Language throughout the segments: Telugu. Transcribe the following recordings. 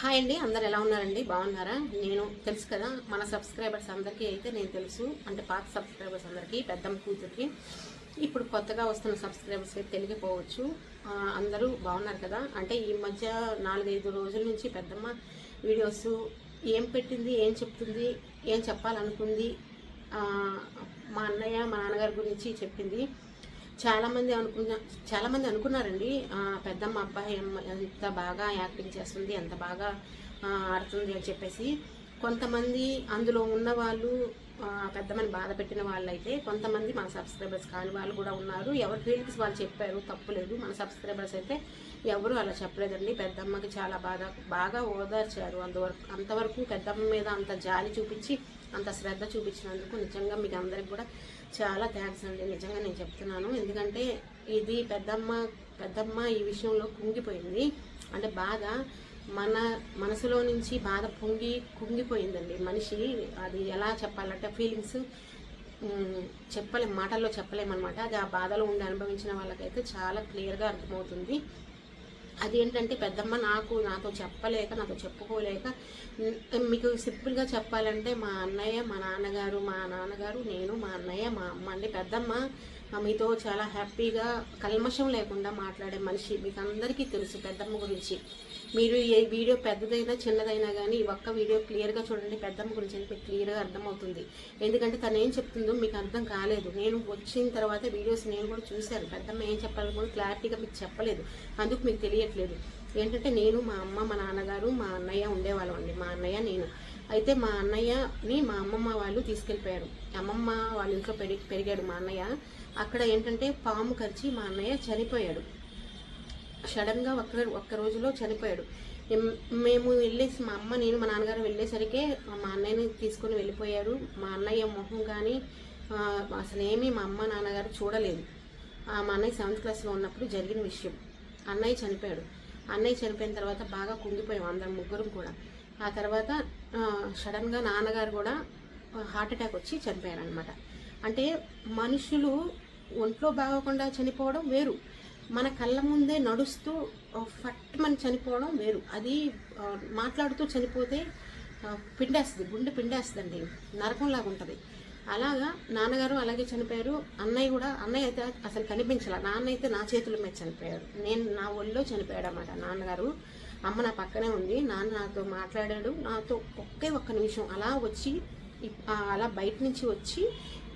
హాయ్ అండి అందరు ఎలా ఉన్నారండి? బాగున్నారా? నేను తెలుసు కదా మన సబ్స్క్రైబర్స్ అందరికీ అయితే నేను తెలుసు. అంటే పాత సబ్స్క్రైబర్స్ అందరికీ పెద్దమ్మ కూతురికి. ఇప్పుడు కొత్తగా వస్తున్న సబ్స్క్రైబర్స్ అయితే తెలియకపోవచ్చు. అందరూ బాగున్నారు కదా? అంటే ఈ మధ్య నాలుగైదు రోజుల నుంచి పెద్దమ్మ వీడియోస్ ఏం పెట్టింది ఏం చెప్తుంది ఏం చెప్పాలనుకుంది? మా అన్నయ్య మా నాన్నగారి గురించి చెప్పింది. చాలామంది అనుకున్న చాలామంది అనుకున్నారండి. పెద్దమ్మ అబ్బాయి అమ్మ ఎంత బాగా యాక్టింగ్ చేస్తుంది ఎంత బాగా ఆడుతుంది అని చెప్పేసి. కొంతమంది అందులో ఉన్న పెద్దమని పెద్దమ్మని బాధ పెట్టిన వాళ్ళైతే కొంతమంది మన సబ్స్క్రైబర్స్ కాని వాళ్ళు కూడా ఉన్నారు. ఎవరి ఫీలింగ్స్ వాళ్ళు చెప్పారు తప్పులేదు. మన సబ్స్క్రైబర్స్ అయితే ఎవరు అలా చెప్పలేదండి. పెద్దమ్మకి చాలా బాగా బాగా ఓదార్చారు. అంతవరకు అంతవరకు పెద్దమ్మ మీద అంత జాలి చూపించి అంత శ్రద్ధ చూపించినందుకు నిజంగా మీకు అందరికి కూడా చాలా థ్యాంక్స్ అండి. నిజంగా నేను చెప్తున్నాను. ఎందుకంటే ఇది పెద్దమ్మ పెద్దమ్మ ఈ విషయంలో కుంగిపోయింది. అంటే బాగా మన మనసులో నుంచి బాధ పొంగి కుంగిపోయిందండి. మనిషి అది ఎలా చెప్పాలంటే ఫీలింగ్స్ చెప్పలేం మాటల్లో చెప్పలేమన్నమాట. అది ఆ బాధలో ఉండి అనుభవించిన వాళ్ళకైతే చాలా క్లియర్గా అర్థమవుతుంది. అదేంటంటే పెద్దమ్మ నాకు నాతో చెప్పలేక నాతో చెప్పుకోలేక మీకు సింపుల్గా చెప్పాలంటే మా అన్నయ్య మా నాన్నగారు మా నాన్నగారు నేను మా అన్నయ్య మా అమ్మ అండి. పెద్దమ్మ మీతో చాలా హ్యాపీగా కల్మషం లేకుండా మాట్లాడే మనిషి. మీకు అందరికీ తెలుసు పెద్దమ్మ గురించి. మీరు ఏ వీడియో పెద్దదైనా చిన్నదైనా కానీ ఈ ఒక్క వీడియో క్లియర్గా చూడండి పెద్దమ్మ గురించి అని మీకు క్లియర్గా అర్థమవుతుంది. ఎందుకంటే తను ఏం చెప్తుందో మీకు అర్థం కాలేదు. నేను వచ్చిన తర్వాత వీడియోస్ నేను కూడా చూశాను. పెద్దమ్మ ఏం చెప్పాలో కూడా క్లారిటీగా మీకు చెప్పలేదు. అందుకు మీకు తెలియట్లేదు. ఏంటంటే నేను మా అమ్మ మా నాన్నగారు మా అన్నయ్య ఉండేవాళ్ళం అండి. మా అన్నయ్య నేను. అయితే మా అన్నయ్యని మా అమ్మమ్మ వాళ్ళు తీసుకెళ్ళిపోయారు. అమ్మమ్మ వాళ్ళ ఇంట్లో పెరిగి పెరిగాడు మా అన్నయ్య. అక్కడ ఏంటంటే పాము కరిచి మా అన్నయ్య చనిపోయాడు. సడన్గా ఒక్క ఒక్క రోజులో చనిపోయాడు. మేము వెళ్ళేసి మా అమ్మ నేను మా నాన్నగారు వెళ్ళేసరికే మా అన్నయ్యని తీసుకొని వెళ్ళిపోయారు. మా అన్నయ్య మొహం కానీ అసలు ఏమీ మా అమ్మ నాన్నగారు చూడలేదు. ఆ, మా అన్నయ్య సెవెంత్ క్లాస్లో ఉన్నప్పుడు జరిగిన విషయం. అన్నయ్య చనిపోయాడు. అన్నయ్య చనిపోయిన తర్వాత బాగా కుంగిపోయాం అందరం ముగ్గురం కూడా. ఆ తర్వాత సడన్గా నాన్నగారు కూడా హార్ట్ అటాక్ వచ్చి చనిపోయారు అనమాట అంటే మనుషులు ఒంట్లో బాగోకుండా చనిపోవడం వేరు. మన కళ్ళ ముందే నడుస్తూ ఫట్ మన చనిపోవడం వేరు. అది మాట్లాడుతూ చనిపోతే పిండేస్తుంది గుండె పిండేస్తుందండి. నరకంలాగా ఉంటుంది. అలాగా నాన్నగారు అలాగే చనిపోయారు. అన్నయ్య కూడా అన్నయ్య అయితే అసలు కనిపించాల. నాన్న అయితే నా చేతుల మీద చనిపోయాడు. నేను నా ఒళ్ళో చనిపోయాడు అన్నమాట నాన్నగారు. అమ్మ నా పక్కనే ఉంది. నాన్న నాతో మాట్లాడాడు. నాతో ఒకే ఒక్క నిమిషం అలా వచ్చి అలా బయట నుంచి వచ్చి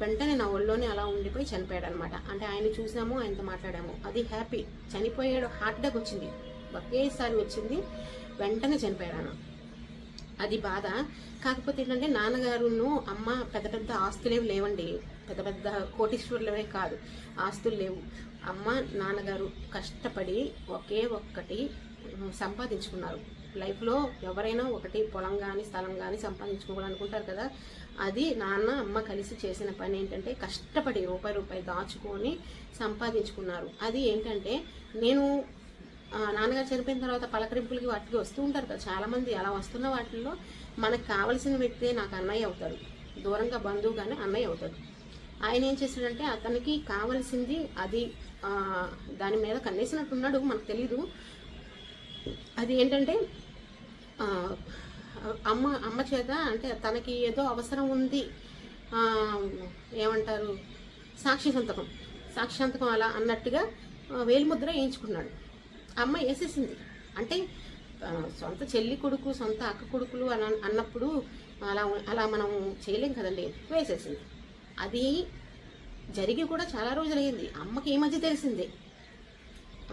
వెంటనే నా ఒళ్ళోనే అలా ఉండిపోయి చనిపోయాడు అనమాట అంటే ఆయన చూసాము ఆయనతో మాట్లాడాము. అది హ్యాపీ. చనిపోయాడు హార్ట్ అటాక్ వచ్చింది. ఒకేసారి వచ్చింది వెంటనే చనిపోయాడు అది బాధ. కాకపోతే ఏంటంటే నాన్నగారును అమ్మ పెద్ద పెద్ద ఆస్తులేవి లేవండి. పెద్ద పెద్ద కోటీశ్వరులవే కాదు. ఆస్తులు లేవు. అమ్మ నాన్నగారు కష్టపడి ఒకే ఒక్కటి సంపాదించుకున్నారు. లైఫ్లో ఎవరైనా ఒకటి పొలం కానీ స్థలం కానీ సంపాదించుకోవాలనుకుంటారు కదా. అది నాన్న అమ్మ కలిసి చేసిన పని ఏంటంటే కష్టపడి రూపాయి రూపాయి దాచుకొని సంపాదించుకున్నారు. అది ఏంటంటే నేను నాన్నగారు చనిపోయిన తర్వాత పలకరింపులకి వాటికి వస్తూ ఉంటారు కదా చాలామంది అలా వస్తున్న వాటిల్లో మనకు కావలసిన వ్యక్తే నాకు అన్నయ్య అవుతాడు. దూరంగా బంధువు కానీ అన్నయ్య అవుతాడు. ఆయన ఏం చేశాడంటే అతనికి కావలసింది అది దాని మీద కన్నేసినట్టున్నాడు మనకు తెలీదు. అది ఏంటంటే అమ్మ అమ్మ చేత అంటే తనకి ఏదో అవసరం ఉంది. ఏమంటారు? సాక్షి సంతకం. సాక్షి సంతకం అలా అన్నట్టుగా వేలిముద్ర వేయించుకున్నాడు. అమ్మ వేసేసింది. అంటే సొంత చెల్లి కొడుకు సొంత అక్క కొడుకులు అని అన్నప్పుడు అలా అలా మనం చేయలేం కదండి. వేసేసింది. అది జరిగి కూడా చాలా రోజులైంది. అమ్మకి ఈ మధ్య తెలిసిందే.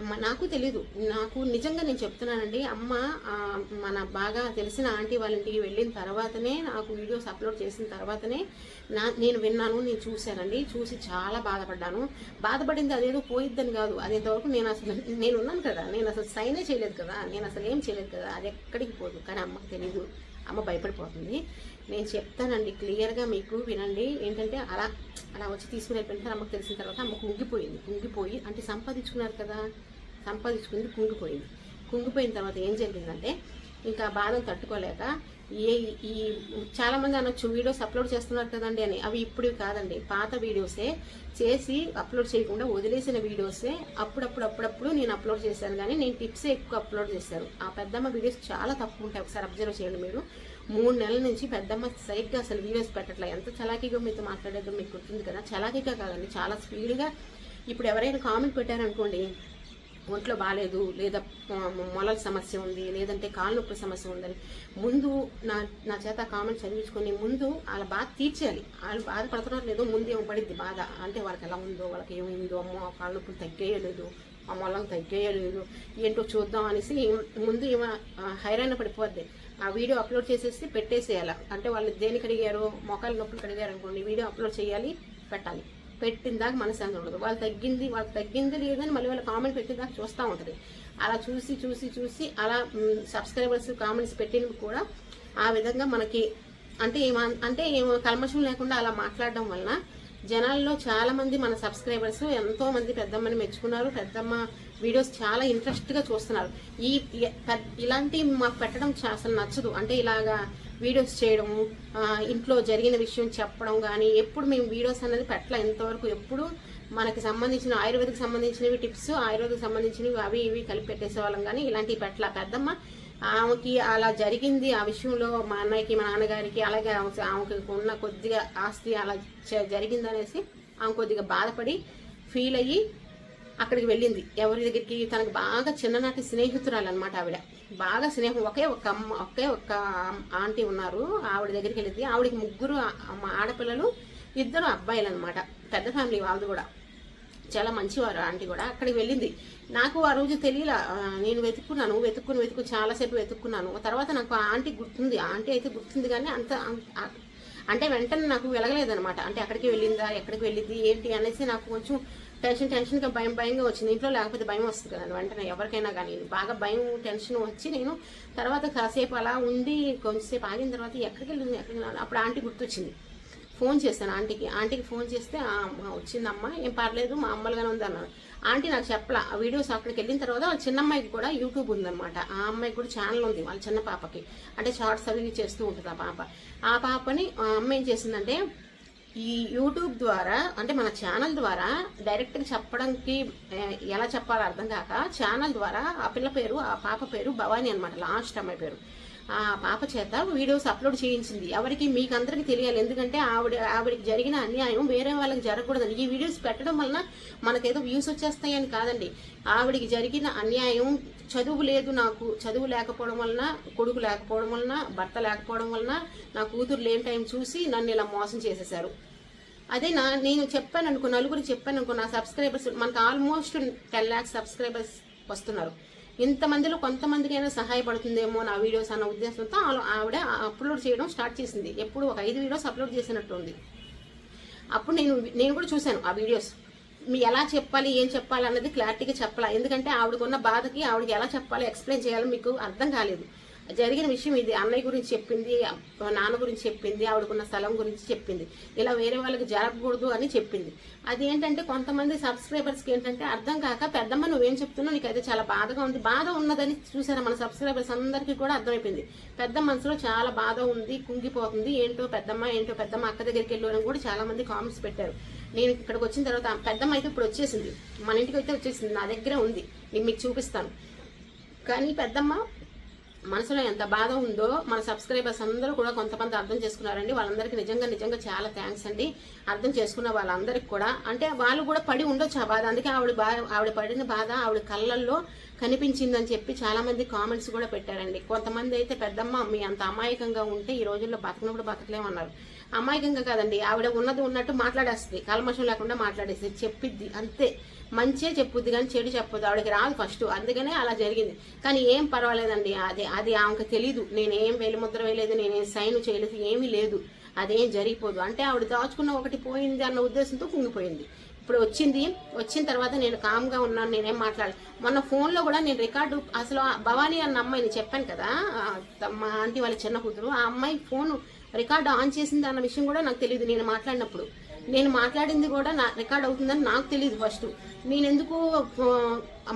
నాకు తెలీదు. నాకు నిజంగా నేను చెప్తున్నానండి అమ్మ మన బాగా తెలిసిన ఆంటీ వాళ్ళ ఇంటికి వెళ్ళిన తర్వాతనే నాకు వీడియోస్ అప్లోడ్ చేసిన తర్వాతనే నా నేను విన్నాను నేను చూశానండి చూసి చాలా బాధపడ్డాను. బాధపడింది అదేదో పోయిద్దని కాదు అదేంతవరకు నేను అసలు నేను ఉన్నాను కదా నేను అసలు సైనే చేయలేదు కదా నేను అసలు ఏం చేయలేదు కదా అది ఎక్కడికి పోదు కానీ అమ్మకు తెలీదు. అమ్మ భయపడిపోతుంది. నేను చెప్తానండి క్లియర్గా మీకు వినండి. ఏంటంటే అలా అలా వచ్చి తీసుకుని వెళ్ళిపోయిన అమ్మకు తెలిసిన తర్వాత అమ్మ కుంగిపోయింది కుంగిపోయి అంటే సంపాదించుకున్నారు కదా సంపాదించుకుంది కుంగిపోయింది. కుంగిపోయిన తర్వాత ఏం జరిగిందంటే ఇంకా బాధను తట్టుకోలేక ఏ ఈ చాలామంది అనొచ్చు వీడియోస్ అప్లోడ్ చేస్తున్నారు కదండి అని. అవి ఇప్పుడు కాదండి. పాత వీడియోసే చేసి అప్లోడ్ చేయకుండా వదిలేసిన వీడియోసే అప్పుడప్పుడు అప్పుడప్పుడు నేను అప్లోడ్ చేశాను కానీ నేను టిప్సే ఎక్కువ అప్లోడ్ చేశాను. ఆ పెద్దమ్మ వీడియోస్ చాలా తక్కువ ఉంటాయి. ఒకసారి అబ్జర్వ్ చేయండి మీరు. మూడు నెలల నుంచి పెద్దమ్మ సరిగ్గా అసలు వీడియోస్ పెట్టట్లే. ఎంత చలాకీగా మీతో మాట్లాడేదో మీకు గుర్తుంది కదా. చలాకీగా కాదండి. చాలా స్పీడ్గా ఇప్పుడు ఎవరైనా కామెంట్ పెట్టారనుకోండి ఒంట్లో బాగాలేదు లేదా మొలల సమస్య ఉంది లేదంటే కాలు నొప్పి సమస్య ఉందని ముందు నా నా చేత కామెంట్ చదివించుకొని ముందు వాళ్ళ బాధ తీర్చేయాలి. వాళ్ళు బాధపడుతున్నారు లేదో ముందు ఏమో పడిద్ది బాధ. అంటే వాళ్ళకి ఎలా ఉందో వాళ్ళకి ఏమైందో అమ్మో ఆ కాళ్ళ నొప్పులు తగ్గేయలేదు ఆ మొలం తగ్గేయలేదు ఏంటో చూద్దాం అనేసి ముందు ఏమో హైరాణ పడిపోద్ది. ఆ వీడియో అప్లోడ్ చేసేసి పెట్టేసేయాలి. అంటే వాళ్ళు దేనికి అడిగారు మొక్కలు నొప్పులు అడిగారు అనుకోండి వీడియో అప్లోడ్ చేయాలి పెట్టాలి. పెట్టిన దాకా మనశ్శాంతి ఉండదు. వాళ్ళు తగ్గింది వాళ్ళు తగ్గింది లేదని మళ్ళీ వాళ్ళు కామెంట్ పెట్టిన దాకా చూస్తూ ఉంటుంది. అలా చూసి చూసి చూసి అలా సబ్స్క్రైబర్స్ కామెంట్స్ పెట్టినవి కూడా ఆ విధంగా మనకి అంటే ఏమ అంటే ఏమో కల్మషం లేకుండా అలా మాట్లాడడం వలన జనాల్లో చాలా మంది మన సబ్స్క్రైబర్స్ ఎంతో మంది పెద్దమ్మని మెచ్చుకున్నారు. పెద్దమ్మ వీడియోస్ చాలా ఇంట్రెస్ట్గా చూస్తున్నారు. ఈ ఇలాంటి మాకు పెట్టడం అసలు నచ్చదు. అంటే ఇలాగా వీడియోస్ చేయడం ఇంట్లో జరిగిన విషయం చెప్పడం కానీ ఎప్పుడు మేము వీడియోస్ అనేది పెట్టలే. ఇంతవరకు ఎప్పుడు మనకి సంబంధించిన ఆయుర్వేదకు సంబంధించినవి టిప్స్ ఆయుర్వేదకు సంబంధించినవి అవి ఇవి కలిపి పెట్టేసేవాళ్ళం కానీ ఇలాంటివి పెట్టలే. పెద్దమ్మ ఆమెకి అలా జరిగింది ఆ విషయంలో మా అన్నయ్యకి మా నాన్నగారికి అలాగే ఆమెకి ఉన్న కొద్దిగా ఆస్తి అలా జ- జరిగిందనేసి ఆమె కొద్దిగా బాధపడి ఫీల్ అయ్యి అక్కడికి వెళ్ళింది. ఎవరి దగ్గరికి? తనకు బాగా చిన్ననాటి స్నేహితురాలు అనమాట ఆవిడ. బాగా స్నేహం. ఒకే ఒక అమ్మ ఒకే ఒక ఆంటీ ఉన్నారు. ఆవిడ దగ్గరికి వెళ్ళింది. ఆవిడకి ముగ్గురు ఆడపిల్లలు ఇద్దరు అబ్బాయిలు అనమాట పెద్ద ఫ్యామిలీ వాళ్ళది కూడా. చాలా మంచివారు ఆంటీ కూడా. అక్కడికి వెళ్ళింది. నాకు ఆ రోజు తెలియలా నేను వెతుక్కున్నాను. వెతుక్కుని వెతుక్కు చాలాసేపు వెతుక్కున్నాను. తర్వాత నాకు ఆ ఆంటీ గుర్తుంది. ఆ ఆంటీ అయితే గుర్తుంది కానీ అంత అంటే వెంటనే నాకు వెలగలేదనమాట అంటే అక్కడికి వెళ్ళిందా ఎక్కడికి వెళ్ళింది ఏంటి అనేసి నాకు కొంచెం టెన్షన్ టెన్షన్గా భయం భయంగా వచ్చింది. ఇంట్లో లేకపోతే భయం వస్తుంది కదా వెంటనే ఎవరికైనా కానీ. బాగా భయం టెన్షన్ వచ్చి నేను తర్వాత కాసేపు అలా ఉండి కొంచెంసేపు ఆగిన తర్వాత ఎక్కడికి వెళ్ళింది ఎక్కడికి వెళ్ళింది అప్పుడు ఆంటీ గుర్తొచ్చింది. ఫోన్ చేశాను ఆంటీకి. ఆంటీకి ఫోన్ చేస్తే అమ్మ వచ్చిందమ్మా. ఏం పర్లేదు మా అమ్మలుగానే ఉంది అన్నాను ఆంటీ నాకు చెప్పలా ఆ వీడియోస్ అక్కడికి వెళ్ళిన తర్వాత వాళ్ళ చిన్న అమ్మాయికి కూడా యూట్యూబ్ ఉందన్నమాట. ఆ అమ్మాయికి కూడా ఛానల్ ఉంది వాళ్ళ చిన్న పాపకి. అంటే షార్ట్స్ అవి చేస్తూ ఉంటుంది ఆ పాప. ఆ పాపని ఆ అమ్మ ఏం చేసిందంటే ఈ యూట్యూబ్ ద్వారా అంటే మన ఛానల్ ద్వారా డైరెక్ట్గా చెప్పడానికి ఎలా చెప్పాలో అర్థం కాక ఛానల్ ద్వారా ఆ పిల్ల పేరు ఆ పాప పేరు భవానీ అనమాట లాస్ట్ అమ్మాయి పేరు. ఆ పాప చేత వీడియోస్ అప్లోడ్ చేయించింది. ఎవరికి మీకు అందరికీ తెలియాలి. ఎందుకంటే ఆవిడ ఆవిడకి జరిగిన అన్యాయం వేరే వాళ్ళకి జరగకూడదని ఈ వీడియోస్ పెట్టడం వలన మనకేదో వ్యూస్ వచ్చేస్తాయని కాదండి. ఆవిడకి జరిగిన అన్యాయం చదువు లేదు నాకు. చదువు లేకపోవడం వలన కొడుకు లేకపోవడం వలన భర్త లేకపోవడం వలన నా కూతురు లేని టైం చూసి నన్ను ఇలా మోసం చేసేశారు. అదే నా నేను చెప్పాను అనుకో నలుగురు చెప్పాను అనుకో నా సబ్స్క్రైబర్స్ మనకు ఆల్మోస్ట్ టెన్ ల్యాక్స్ సబ్స్క్రైబర్స్ వస్తున్నారు. ఇంతమందిలో కొంతమందికైనా సహాయపడుతుందేమో నా వీడియోస్ అన్న ఉద్దేశంతో ఆవిడ అప్లోడ్ చేయడం స్టార్ట్ చేసింది. ఎప్పుడు ఒక ఐదు వీడియోస్ అప్లోడ్ చేసినట్టు ఉంది. అప్పుడు నేను నేను కూడా చూశాను ఆ వీడియోస్ మీ ఎలా చెప్పాలి ఏం చెప్పాలి అన్నది క్లారిటీగా చెప్పాలి? ఎందుకంటే ఆవిడకున్న బాధకి ఆవిడకి ఎలా చెప్పాలి ఎక్స్ప్లెయిన్ చేయాలో మీకు అర్థం కాలేదు. జరిగిన విషయం ఇది. అన్నయ్య గురించి చెప్పింది నాన్న గురించి చెప్పింది ఆవిడకున్న స్థలం గురించి చెప్పింది. ఇలా వేరే వాళ్ళకి జరగకూడదు అని చెప్పింది. అదేంటంటే కొంతమంది సబ్స్క్రైబర్స్కి ఏంటంటే అర్థం కాక పెద్దమ్మ నువ్వేం చెప్తున్నావు? నీకైతే చాలా బాధగా ఉంది. బాధ ఉన్నదని చూసారా మన సబ్స్క్రైబర్స్ అందరికీ కూడా అర్థమైపోయింది. పెద్ద మనసులో చాలా బాధ ఉంది కుంగిపోతుంది. ఏంటో పెద్దమ్మ ఏంటో పెద్దమ్మ అక్క దగ్గరికి వెళ్ళు అని కూడా చాలా మంది కామెంట్స్ పెట్టారు. నేను ఇక్కడికి వచ్చిన తర్వాత పెద్దమ్మ అయితే ఇప్పుడు వచ్చేసింది. మన ఇంటికి అయితే వచ్చేసింది. నా దగ్గరే ఉంది. నేను మీకు చూపిస్తాను. కానీ పెద్దమ్మ మనసులో ఎంత బాధ ఉందో మన సబ్స్క్రైబర్స్ అందరూ కూడా కొంతమంది అర్థం చేసుకున్నారండి. వాళ్ళందరికీ నిజంగా నిజంగా చాలా థ్యాంక్స్ అండి. అర్థం చేసుకున్న వాళ్ళందరికీ కూడా. అంటే వాళ్ళు కూడా పడి ఉండొచ్చు ఆ బాధ. అందుకే ఆవిడ బా ఆవిడ పడిన బాధ ఆవిడ కళ్ళల్లో కనిపించిందని చెప్పి చాలామంది కామెంట్స్ కూడా పెట్టారండి. కొంతమంది అయితే పెద్దమ్మ మీ అంత అమాయకంగా ఉంటే ఈ రోజుల్లో బతకనప్పుడు బతకలేమన్నారు. అమాయకంగా కాదండి. ఆవిడ ఉన్నది ఉన్నట్టు మాట్లాడేస్తుంది. కల్మషం లేకుండా మాట్లాడేస్తుంది. చెప్పిద్ది. అంతే. మంచిగా చెప్పుద్ది కానీ చెడు చెప్పదు ఆవిడకి రాదు ఫస్ట్ అందుకనే అలా జరిగింది. కానీ ఏం పర్వాలేదండి. అది అది ఆమెకు తెలీదు. నేనేం వేలిముద్ర వేయలేదు నేనేం సైన్ చేయలేదు ఏమీ లేదు. అదేం జరిగిపోదు. అంటే ఆవిడ దాచుకున్న ఒకటి పోయింది అన్న ఉద్దేశంతో కుంగిపోయింది. ఇప్పుడు వచ్చింది వచ్చిన తర్వాత నేను కామ్గా ఉన్నాను నేనేం మాట్లాడాలి. మొన్న ఫోన్లో కూడా నేను రికార్డు అసలు భవానీ అన్న అమ్మాయిని చెప్పాను కదా మా ఆంటీ వాళ్ళ చిన్న కూతురు ఆ అమ్మాయి ఫోన్ రికార్డు ఆన్ చేసింది అన్న విషయం కూడా నాకు తెలియదు నేను మాట్లాడినప్పుడు. నేను మాట్లాడింది కూడా నా రికార్డ్ అవుతుందని నాకు తెలియదు ఫస్ట్. నేను ఎందుకు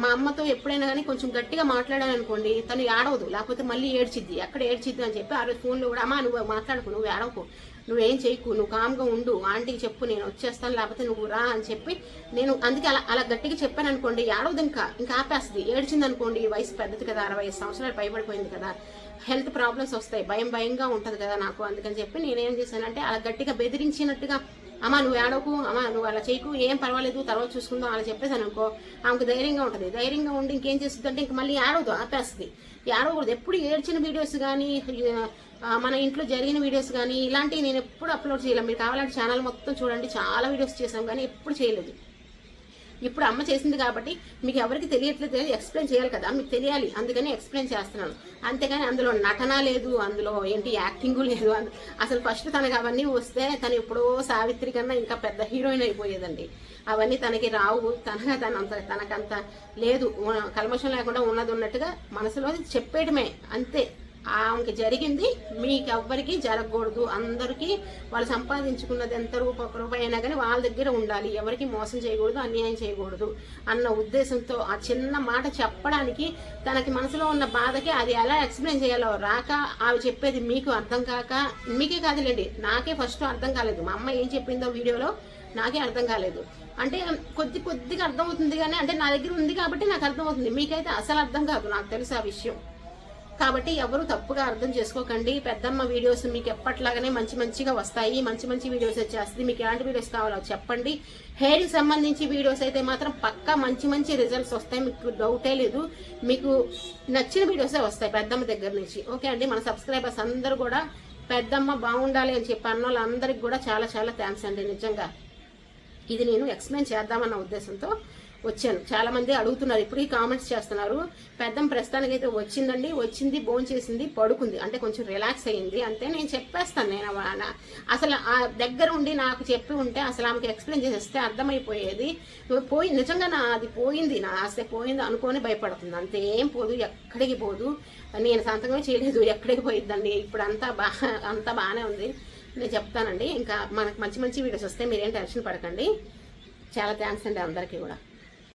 మా అమ్మతో ఎప్పుడైనా కానీ కొంచెం గట్టిగా మాట్లాడాను అనుకోండి తను ఏడవదు లేకపోతే మళ్ళీ ఏడ్చిద్ది ఎక్కడ ఏడ్చిద్ది అని చెప్పి ఆ రోజు ఫోన్లో కూడా అమ్మా నువ్వు మాట్లాడుకో నువ్వు ఏడవకు. నువ్వేం చేయకు నువ్వు కామ్గా ఉండు ఆంటీకి చెప్పు నేను వచ్చేస్తాను లేకపోతే నువ్వు రా అని చెప్పి నేను అందుకే అలా అలా గట్టిగా చెప్పాను అనుకోండి ఏడవదు ఇంకా ఇంకా ఆపేస్తుంది. ఏడ్చింది అనుకోండి ఈ వయసు పెద్దది కదా అరవై ఐదు సంవత్సరాలు పైబడిపోయింది కదా హెల్త్ ప్రాబ్లమ్స్ వస్తాయి భయం భయంగా ఉంటుంది కదా నాకు అందుకని చెప్పి నేనేం చేశానంటే అలా గట్టిగా బెదిరించినట్టుగా అమ్మా నువ్వు ఏడవకు అమ్మా నువ్వు అలా చేయకు ఏం పర్వాలేదు తర్వాత చూసుకుందాం అలా చెప్పేసాను అనుకో ఆమెకు ధైర్యంగా ఉంటుంది. ధైర్యంగా ఉండి ఇంకేం చేస్తుంది అంటే ఇంక మళ్ళీ ఏడవదు ఆపేస్తుంది. ఏడవకూడదు ఎప్పుడు ఏడ్చిన వీడియోస్ కానీ మన ఇంట్లో జరిగిన వీడియోస్ కానీ ఇలాంటివి నేను ఎప్పుడు అప్లోడ్ చేయలేము మీరు కావాలంటే ఛానల్ మొత్తం చూడండి. చాలా వీడియోస్ చేసాం కానీ ఎప్పుడు చేయలేదు. ఇప్పుడు అమ్మ చేసింది కాబట్టి మీకు ఎవరికి తెలియట్లేదు ఎక్స్ప్లెయిన్ చేయాలి కదా. మీకు తెలియాలి. అందుకని ఎక్స్ప్లెయిన్ చేస్తున్నాను. అంతేగాని అందులో నటన లేదు అందులో ఏంటి యాక్టింగు లేదు. అసలు ఫస్ట్ తనకు అవన్నీ వస్తే తను ఎప్పుడో సావిత్రి కన్నా ఇంకా పెద్ద హీరోయిన్ అయిపోయేదండి. అవన్నీ తనకి రావు. తనగా తనంత తనకంత లేదు. కల్మషం లేకుండా ఉన్నది ఉన్నట్టుగా మనసులో చెప్పేయడమే. అంతే. ఆమెకి జరిగింది. మీకు ఎవ్వరికి జరగకూడదు. అందరికీ వాళ్ళు సంపాదించుకున్నది ఎంత రూప ఒక రూపాయి అయినా కానీ వాళ్ళ దగ్గర ఉండాలి. ఎవరికి మోసం చేయకూడదు అన్యాయం చేయకూడదు అన్న ఉద్దేశంతో ఆ చిన్న మాట చెప్పడానికి తనకి మనసులో ఉన్న బాధకి అది ఎలా ఎక్స్ప్లెయిన్ చేయాలో రాక ఆమె చెప్పేది మీకు అర్థం కాక మీకే కాదులేండి నాకే ఫస్ట్ అర్థం కాలేదు. మా అమ్మ ఏం చెప్పిందో వీడియోలో నాకే అర్థం కాలేదు. అంటే కొద్ది కొద్దిగా అర్థమవుతుంది కానీ అంటే నా దగ్గర ఉంది కాబట్టి నాకు అర్థమవుతుంది. మీకైతే అసలు అర్థం కాదు నాకు తెలుసు ఆ విషయం. కాబట్టి ఎవరు తప్పుగా అర్థం చేసుకోకండి. పెద్దమ్మ వీడియోస్ మీకు ఎప్పట్లాగానే మంచి మంచిగా వస్తాయి. మంచి మంచి వీడియోస్ వచ్చేస్తుంది. మీకు ఎలాంటి వీడియోస్ కావాలో చెప్పండి. హెయిర్కి సంబంధించి వీడియోస్ అయితే మాత్రం పక్కా మంచి మంచి రిజల్ట్స్ వస్తాయి. మీకు డౌటే లేదు. మీకు నచ్చిన వీడియోసే వస్తాయి పెద్దమ్మ దగ్గర నుంచి. ఓకే అండి? మన సబ్స్క్రైబర్స్ అందరూ కూడా పెద్దమ్మ బాగుండాలి అని చెప్పి అన్న వాళ్ళందరికీ కూడా చాలా చాలా థ్యాంక్స్ అండి నిజంగా. ఇది నేను ఎక్స్ప్లెయిన్ చేద్దామన్న ఉద్దేశంతో వచ్చాను. చాలా మంది అడుగుతున్నారు ఇప్పుడు ఈ కామెంట్స్ చేస్తున్నారు. పెద్దం ప్రస్తుతానికి అయితే వచ్చిందండి. వచ్చింది బోన్ చేసింది పడుకుంది. అంటే కొంచెం రిలాక్స్ అయ్యింది. అంతే నేను చెప్పేస్తాను నేను అసలు ఆ దగ్గర ఉండి నాకు చెప్పి ఉంటే అసలు ఆమెకి ఎక్స్ప్లెయిన్ చేసేస్తే అర్థమైపోయేది. పోయి నిజంగా నా అది పోయింది నా ఆస్తి పోయింది అనుకొని భయపడుతుంది. అంతే ఏం పోదు ఎక్కడికి పోదు. నేను సంతకమే చేయలేదు ఎక్కడికి పోయిద్దండి. ఇప్పుడు అంతా బా అంతా బాగానే ఉంది. నేను చెప్తానండి. ఇంకా మనకు మంచి మంచి వీడియోస్ వస్తే మీరేం టెన్షన్ పడకండి. చాలా థ్యాంక్స్ అండి అందరికీ కూడా.